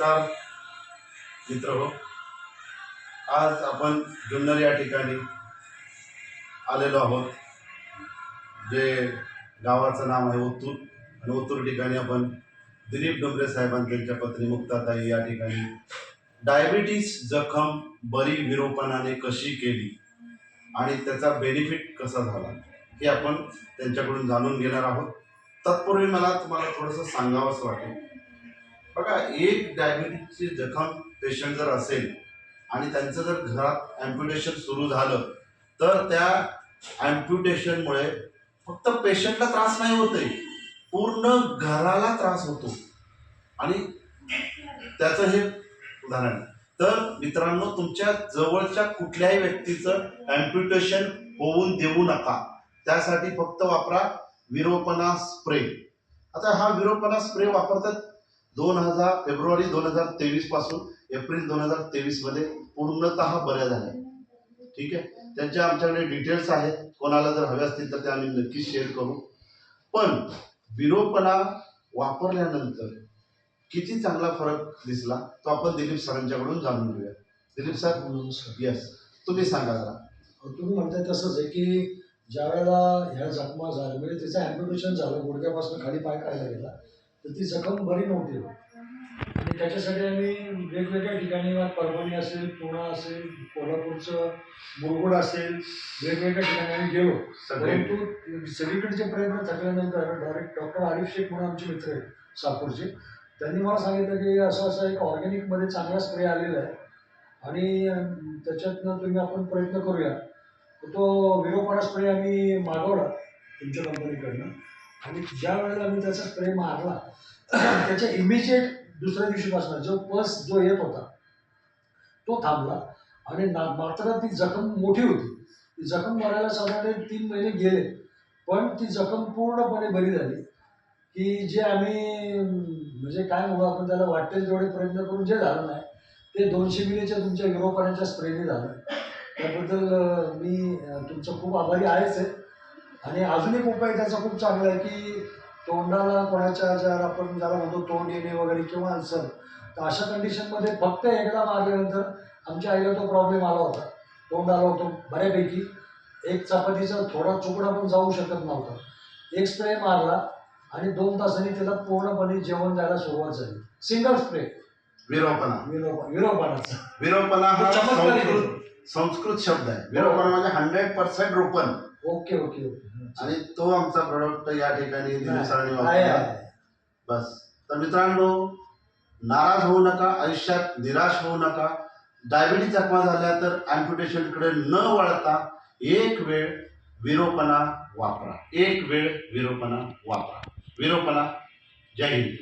नमस्कार मित्र हो आज आपण जुन्नर या ठिकाणी आलेलो आहोत जे गावाचं नाव आहे ओतूर आणि ओतूर ठिकाणी आपण दिलीप डोंगरे साहेबांनी त्यांच्या पत्नी मुक्ताताई या ठिकाणी डायबिटीस जखम बरी विरोपणाने कशी केली आणि त्याचा बेनिफिट कसा झाला हे आपण त्यांच्याकडून जाणून घेणार आहोत. तत्पूर्वी मला तुम्हाला थोडंसं सांगावंसं वाटेल. बघा एक डायबिटीजची जखम पेशंट जर असेल आणि त्यांचं जर घरात ॲम्प्युटेशन सुरू झालं तर त्या ॲम्प्युटेशनमुळे फक्त पेशंटला त्रास नाही होते पूर्ण घराला त्रास होतो. आणि त्याचं हे उदाहरण तर मित्रांनो तुमच्या जवळच्या कुठल्याही व्यक्तीचं ॲम्प्युटेशन होऊन देऊ नका. त्यासाठी फक्त वापरा विरोपणा स्प्रे आता हा विरोपणा स्प्रे वापरतात दोन हजार फेब्रुवारी दोन हजार तेवीसपासून एप्रिल दोन हजार तेवीसमध्ये पूर्णतः बऱ्या झाल्या. ठीक आहे? त्यांच्या आमच्याकडे डिटेल्स आहेत. कोणाला जर हवे असतील तर ते आम्ही नक्कीच शेअर करू. पण विरोपणा वापरल्यानंतर किती चांगला फरक दिसला तो आपण दिलीप सरांच्याकडून जाणून घेऊया. दिलीप सर यस तुम्ही सांगा जरा. तुम्ही म्हणताय तसंच आहे की ज्या वेळेला ह्या जखमा झाल्या म्हणजे त्याचं ॲम्प्युटेशन झालं गुडघ्यापासून खाली पाय काढला गेला तर ती जखम बरी नव्हती. होत. आणि त्याच्यासाठी आम्ही वेगवेगळ्या ठिकाणी परभणी असेल पुणा असेल कोल्हापूरचं मुरगुड असेल वेगवेगळ्या ठिकाणी आम्ही गेलो. परंतु सगळीकडचे प्रयत्न थकल्यानंतर डायरेक्ट डॉक्टर आरिफ शेख म्हणून आमचे मित्र आहेत साकूरचे त्यांनी मला सांगितलं की असं असं एक ऑर्गॅनिकमध्ये चांगला स्प्रे आलेला आहे. आणि त्याच्यातनं तुम्ही आपण प्रयत्न करूया. तर तो विरोपणा स्प्रे आम्ही मागवला तुमच्या कंपनीकडनं आणि ज्या वेळेला मी त्याचा स्प्रे मारला त्याच्या इमिजिएट दुसऱ्या दिवशीपासून जो पस जो येत होता तो थांबला. आणि ना मात्र ती जखम मोठी होती. ती जखम मारायला साधारण तीन महिने गेले. पण ती जखम पूर्णपणे बरी झाली. की जे आम्ही म्हणजे काय म्हणू आपण त्याला वाटेल तेवढे प्रयत्न करून जे झालं नाही ते दोनशे मिलीच्या तुमच्या युरोपाण्याच्या स्प्रेने झालं. त्याबद्दल मी तुमचं खूप आभारी आहेच आहे. आणि अजून एक उपाय त्याचा खूप चांगला आहे की तोंडाला कोणाच्या ज्या आपण ज्याला म्हणतो तोंड येणे वगैरे किंवा अल्सर तर अशा कंडिशनमध्ये फक्त एकदा मारल्यानंतर आमच्या आईला तो प्रॉब्लेम आला होता. तोंड आला होतो बऱ्यापैकी. एक चपातीचा थोडा तुकडा पण जाऊ शकत नव्हता. एक स्प्रे मारला आणि दोन तासांनी त्याला पूर्णपणे जेवण द्यायला सुरुवात झाली. Single spray विरोपणा. विरोपा विरोपानाचा विरोपणा हा. संस्कृत संस्कृत शब्द आहे. विरोपणा म्हणजे हंड्रेड पर्सेंट रोपण. Okay okay okay. आणि तो आमचा प्रोडक्ट या ठिकाणी वापरला. आहे. बस. तर मित्रांनो नाराज होऊ नका आयुष्यात निराश होऊ नका. डायबिटीज जखमा झाल्या तर अँप्युटेशनकडे न वळता एक वेळ विरोपणा वापरा. एक वेळ विरोपणा वापरा. विरोपणा जय हिंद.